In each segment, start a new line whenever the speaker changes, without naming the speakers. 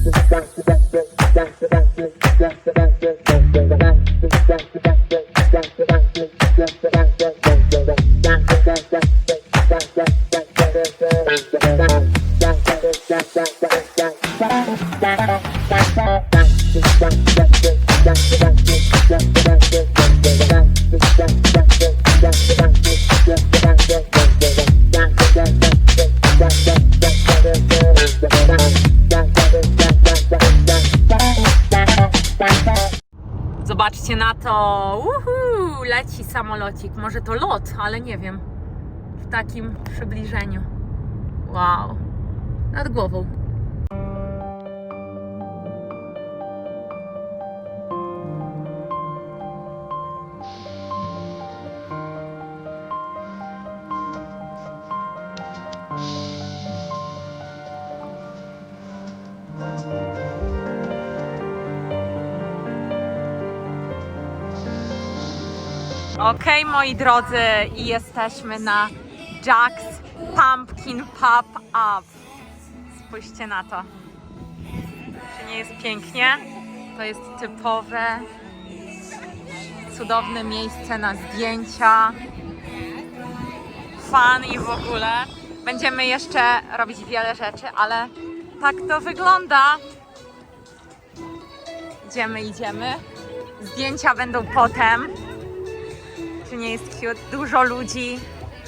Thank you. Zobaczcie na to. Uhu, leci samolocik. Może to lot, ale nie wiem. W takim przybliżeniu. Wow. Nad głową. Okej, moi drodzy, i jesteśmy na Jack's Pumpkin Pop Up. Spójrzcie na to. Czy nie jest pięknie? To jest typowe, cudowne miejsce na zdjęcia, fan i w ogóle. Będziemy jeszcze robić wiele rzeczy, ale tak to wygląda. Idziemy, idziemy. Zdjęcia będą potem. Czy nie jest cute? Dużo ludzi,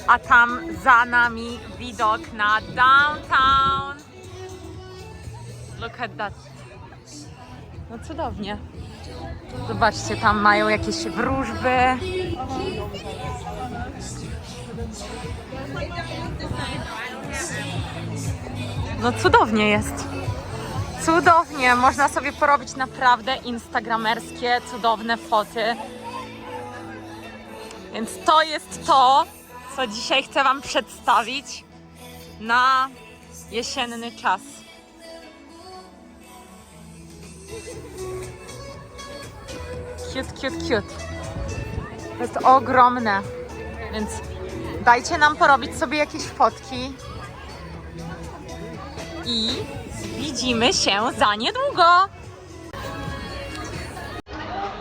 a tam za nami widok na downtown. Look at that. No cudownie. Zobaczcie, tam mają jakieś wróżby. No cudownie jest. Cudownie. Można sobie porobić naprawdę instagramerskie, cudowne foty. Więc to jest to, co dzisiaj chcę Wam przedstawić na jesienny czas. Cute, cute, cute. To jest ogromne. Więc dajcie nam porobić sobie jakieś fotki. I widzimy się za niedługo.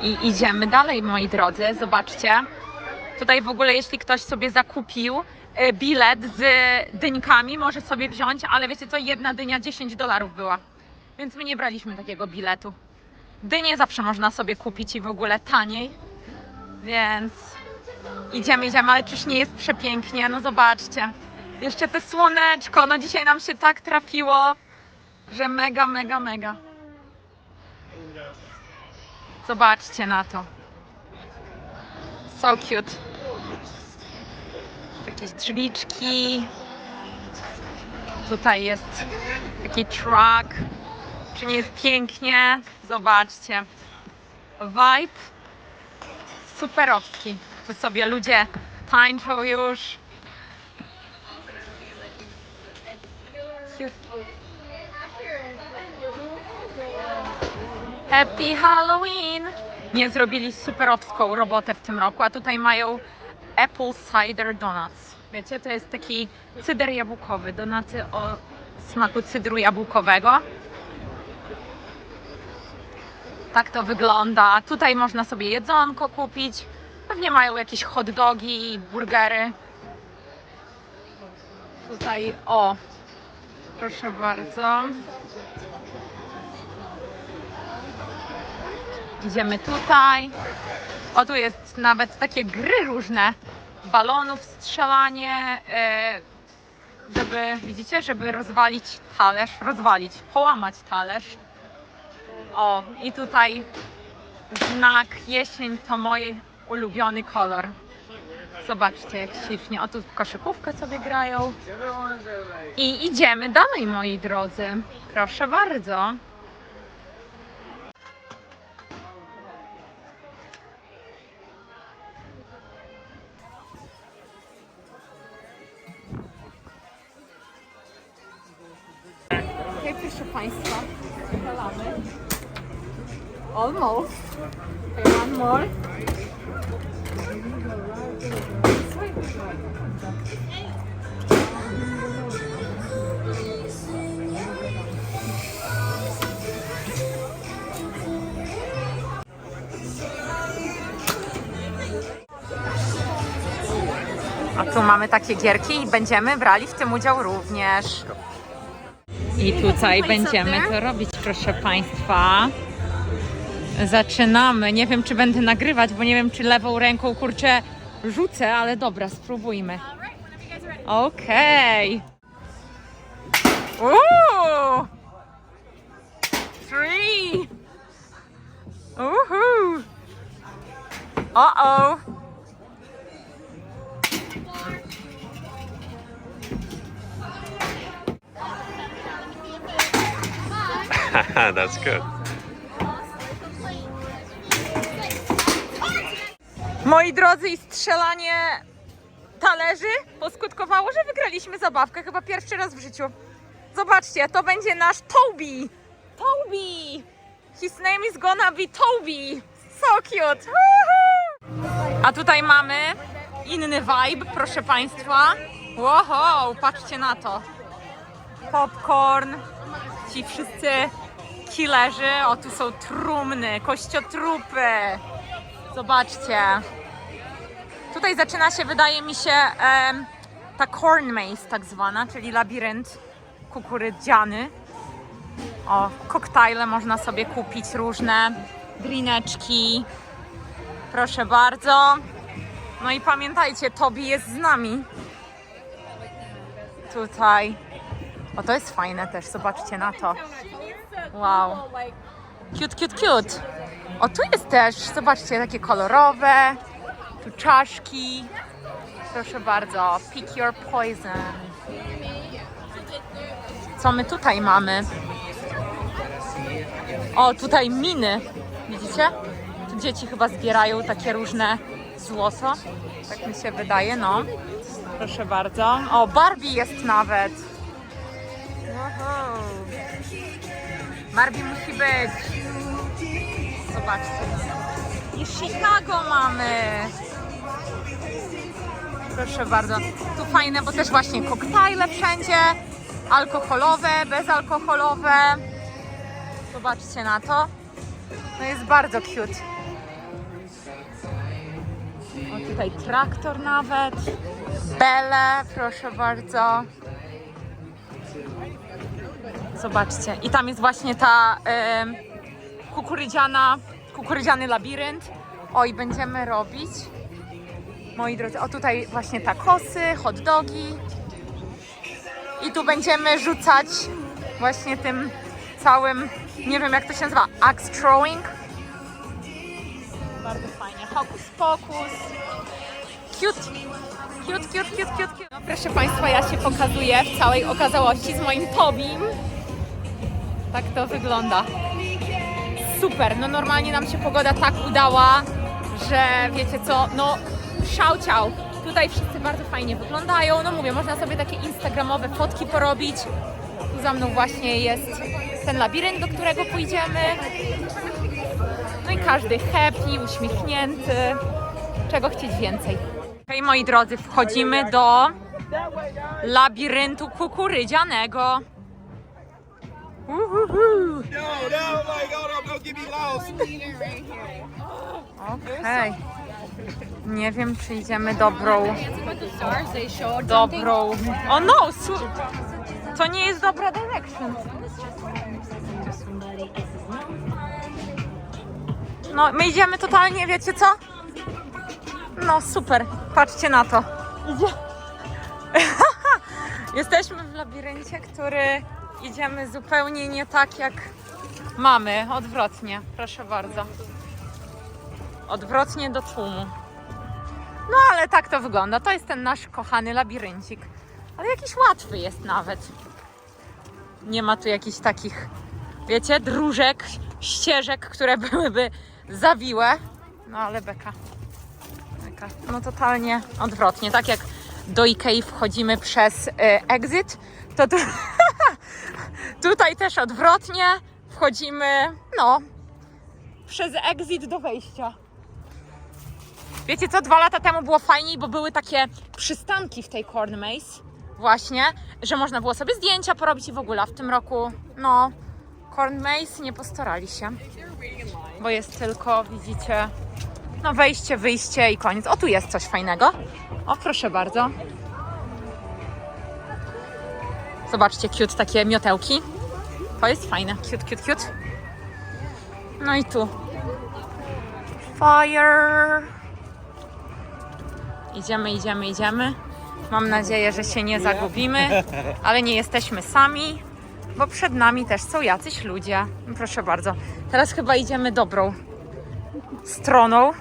I idziemy dalej, moi drodzy. Zobaczcie. Tutaj w ogóle, jeśli ktoś sobie zakupił e, bilet z dyńkami, może sobie wziąć, ale wiecie co, jedna dynia 10 dolarów była. Więc my nie braliśmy takiego biletu. Dynię zawsze można sobie kupić i w ogóle taniej. Więc idziemy, idziemy, ale czyż nie jest przepięknie? No zobaczcie. Jeszcze te słoneczko, no dzisiaj nam się tak trafiło, że mega, mega, mega. Zobaczcie na to. So cute. Jakieś drzwiczki. Tutaj jest taki truck. Czy nie jest pięknie? Zobaczcie. Vibe superowski. Tu sobie ludzie tańczą już. Happy Halloween! Nie zrobili superowską robotę w tym roku, a tutaj mają Apple Cider Donuts. Wiecie, to jest taki cyder jabłkowy, donaty o smaku cydru jabłkowego. Tak to wygląda. Tutaj można sobie jedzonko kupić. Pewnie mają jakieś hot dogi, burgery. Tutaj, o, proszę bardzo. Idziemy tutaj. O, tu jest nawet takie gry różne. Balonów, strzelanie, e, żeby, widzicie, żeby rozwalić talerz, rozwalić, połamać talerz. O, i tutaj znak jesień to mój ulubiony kolor. Zobaczcie, jak ślicznie. O, tu koszykówkę sobie grają. I idziemy dalej, moi drodzy. Proszę bardzo. And one more. A tu mamy takie gierki i będziemy brali w tym udział również. I tutaj będziemy to robić, proszę Państwa. Zaczynamy. Nie wiem, czy będę nagrywać, bo nie wiem, czy lewą ręką kurczę rzucę, ale dobra, spróbujmy. Okej. Uuu! Three! Uhu! Uh-oh!
That's good.
Moi drodzy, i strzelanie talerzy poskutkowało, że wygraliśmy zabawkę chyba pierwszy raz w życiu. Zobaczcie, to będzie nasz Toby. Toby! His name is gonna be Toby. So cute. A tutaj mamy inny vibe, proszę Państwa. Wow, patrzcie na to. Popcorn, ci wszyscy killerzy. O, tu są trumny, kościotrupy. Zobaczcie. Tutaj zaczyna się, wydaje mi się, ta corn maze tak zwana, czyli labirynt kukurydziany. O, koktajle można sobie kupić różne, drineczki. Proszę bardzo. No i pamiętajcie, Tobi jest z nami. Tutaj. O, to jest fajne też, zobaczcie na to. Wow. Cute, cute, cute. O, tu jest też, zobaczcie, takie kolorowe. Tu czaszki. Proszę bardzo, pick your poison. Co my tutaj mamy? O, tutaj miny. Widzicie? Tu dzieci chyba zbierają takie różne złoto. Tak mi się wydaje, no. Proszę bardzo. O, Barbie jest nawet. Wow. Barbie musi być. Zobaczcie. I Chicago mamy. Proszę bardzo. Tu fajne, bo też właśnie koktajle wszędzie. Alkoholowe, bezalkoholowe. Zobaczcie na to. No jest bardzo cute. O tutaj traktor nawet. Bele, proszę bardzo. Zobaczcie. I tam jest właśnie ta kukurydziana, kukurydziany labirynt. O, i będziemy robić, moi drodzy, o tutaj właśnie takosy, hot dogi. I tu będziemy rzucać właśnie tym całym, nie wiem jak to się nazywa, axe throwing. Bardzo fajnie. Hokus pokus. Cute. Cute, cute, cute, cute, cute. No proszę Państwa, ja się pokazuję w całej okazałości z moim Tobim. Tak to wygląda. Super, no normalnie nam się pogoda tak udała, że wiecie co, no szał ciał. Tutaj wszyscy bardzo fajnie wyglądają. No mówię, można sobie takie instagramowe fotki porobić. Tu za mną właśnie jest ten labirynt, do którego pójdziemy. No i każdy happy, uśmiechnięty. Czego chcieć więcej? Hej moi drodzy, wchodzimy do labiryntu kukurydzianego. Uhuhu.
No, no, like, hold on, don't get me lost.
Okej. Nie wiem, czy idziemy dobrą. Dobrą. O no! Su... To nie jest dobra direction. No, my idziemy totalnie, wiecie co? No super, patrzcie na to. Idzie. Jesteśmy w labiryncie, który idziemy zupełnie nie tak jak mamy, odwrotnie. Proszę bardzo odwrotnie do tłumu. No ale tak to wygląda. To jest ten nasz kochany labiryncik. Ale jakiś łatwy jest nawet. Nie ma tu jakichś takich, wiecie, dróżek, ścieżek, które byłyby zawiłe. No ale beka. beka. No totalnie odwrotnie. Tak jak do Ikei wchodzimy przez y, exit, to tu, tutaj też odwrotnie wchodzimy, no, przez exit do wejścia. Wiecie co, dwa lata temu było fajniej, bo były takie przystanki w tej Corn Maze, właśnie, że można było sobie zdjęcia porobić i w ogóle. A w tym roku, no, Corn Maze nie postarali się, bo jest tylko, widzicie, No wejście, wyjście i koniec. O, tu jest coś fajnego. O, proszę bardzo. Zobaczcie, cute takie miotełki. To jest fajne. Cute, cute, cute. No i tu. Fire. Idziemy, idziemy, idziemy. Mam nadzieję, że się nie zagubimy, ale nie jesteśmy sami, bo przed nami też są jacyś ludzie. Proszę bardzo. Teraz chyba idziemy dobrą stroną.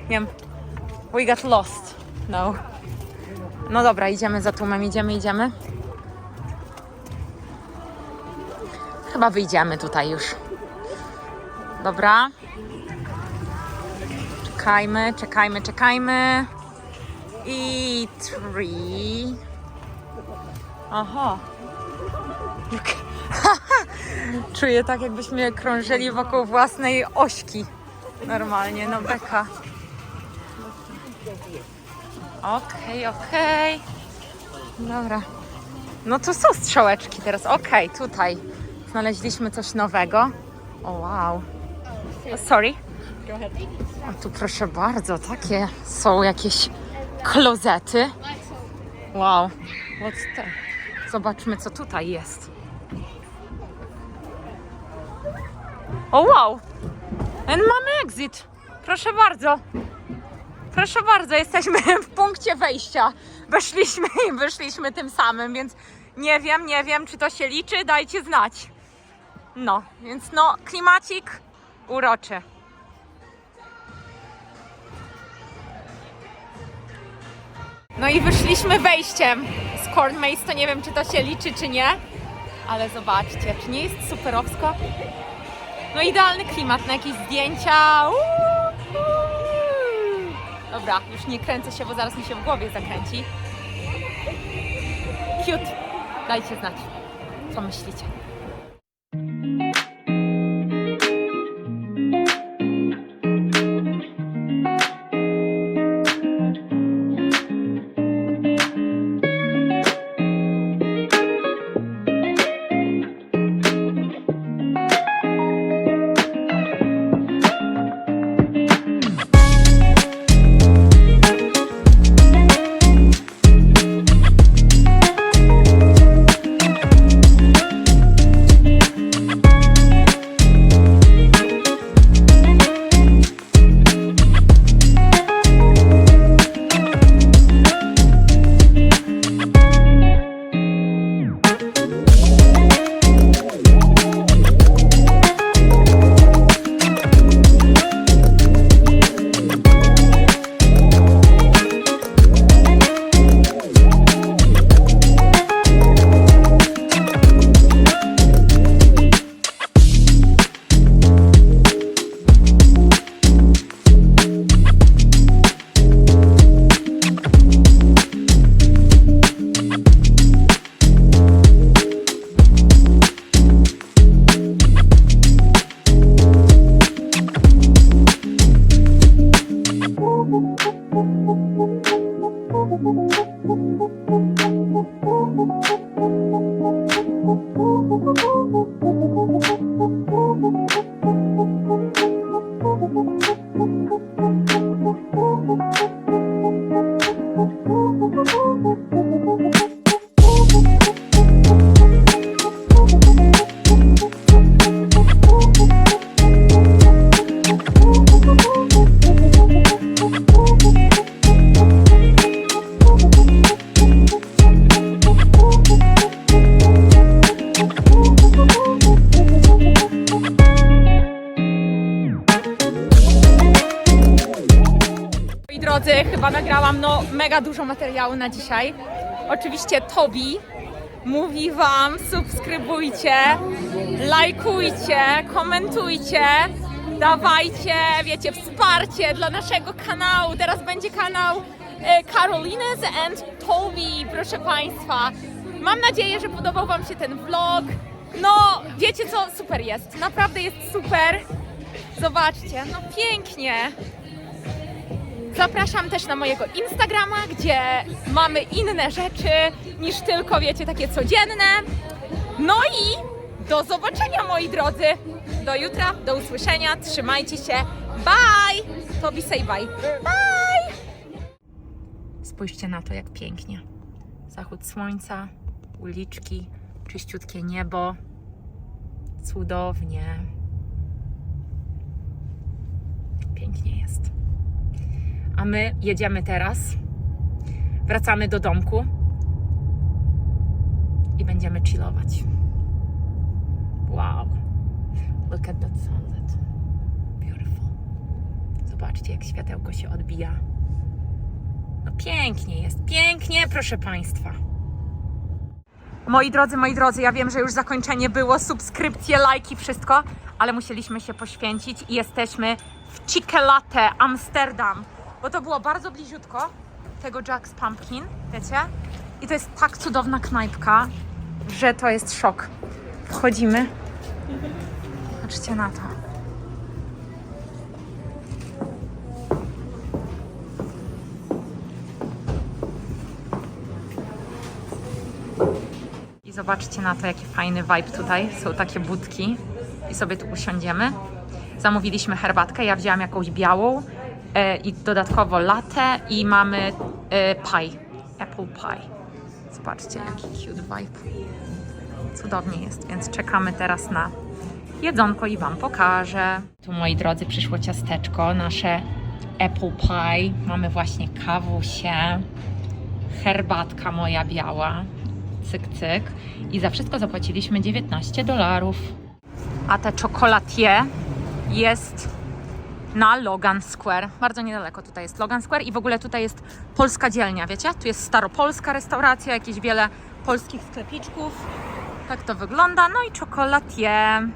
Nie wiem. We got lost. No. No dobra, idziemy za tłumem, idziemy, idziemy. Chyba wyjdziemy tutaj już. Dobra. Czekajmy, czekajmy, czekajmy. I three. Aha. Czuję tak, jakbyśmy krążyli wokół własnej ośki. Normalnie, no beka. Okej, okej. Dobra. No tu są strzałeczki teraz. Okej, tutaj. Znaleźliśmy coś nowego. O wow. O, sorry. O, tu proszę bardzo, takie są jakieś klozety. Wow. What's that? Zobaczmy, co tutaj jest. O wow! And mamy exit. Proszę bardzo. Proszę bardzo, jesteśmy w punkcie wejścia. Weszliśmy i wyszliśmy tym samym, więc nie wiem, nie wiem, czy to się liczy, dajcie znać. No, więc no, klimacik uroczy. No i wyszliśmy wejściem z Corn Maze, to nie wiem, czy to się liczy, czy nie. Ale zobaczcie, czy nie jest superowsko? No idealny klimat na jakieś zdjęcia. Uuu, uuu. Dobra, już nie kręcę się, bo zaraz mi się w głowie zakręci. Cute. Dajcie znać, co myślicie. Materiału na dzisiaj. Oczywiście Tobi mówi Wam, subskrybujcie, lajkujcie, komentujcie, dawajcie, wiecie, wsparcie dla naszego kanału. Teraz będzie kanał e, Carolines and Tobi, proszę Państwa. Mam nadzieję, że podobał Wam się ten vlog. No, wiecie co, super jest, naprawdę jest super. Zobaczcie, no pięknie. Zapraszam też na mojego Instagrama, gdzie mamy inne rzeczy niż tylko, wiecie, takie codzienne. No i do zobaczenia, moi drodzy. Do jutra, do usłyszenia. Trzymajcie się. Bye! Tobi, say bye. Bye! Spójrzcie na to, jak pięknie. Zachód słońca, uliczki, czyściutkie niebo. Cudownie. Pięknie jest. A my jedziemy teraz. Wracamy do domku i będziemy chillować. Wow. Look at that sunset. Beautiful. Zobaczcie, jak światełko się odbija. No pięknie jest, pięknie, proszę Państwa. Moi drodzy, moi drodzy, ja wiem, że już zakończenie było, subskrypcje, lajki, wszystko, ale musieliśmy się poświęcić i jesteśmy w Cikelate, Amsterdam, bo to było bardzo bliziutko tego Jack's Pumpkin, wiecie? I to jest tak cudowna knajpka, że to jest szok. Wchodzimy. Patrzcie na to. I zobaczcie na to, jaki fajny vibe tutaj. Są takie budki i sobie tu usiądziemy. Zamówiliśmy herbatkę, ja wzięłam jakąś białą i dodatkowo latte i mamy e, pie, apple pie. Zobaczcie, jaki cute vibe. Cudownie jest, więc czekamy teraz na jedzonko i Wam pokażę. Tu, moi drodzy, przyszło ciasteczko, nasze apple pie. Mamy właśnie kawusie, herbatka moja biała, cyk, cyk. I za wszystko zapłaciliśmy 19 dolarów. A te czokolatier jest na Logan Square. Bardzo niedaleko tutaj jest Logan Square i w ogóle tutaj jest polska dzielnia, wiecie? Tu jest staropolska restauracja, jakieś wiele polskich sklepiczków. Tak to wygląda. No i czokolatier.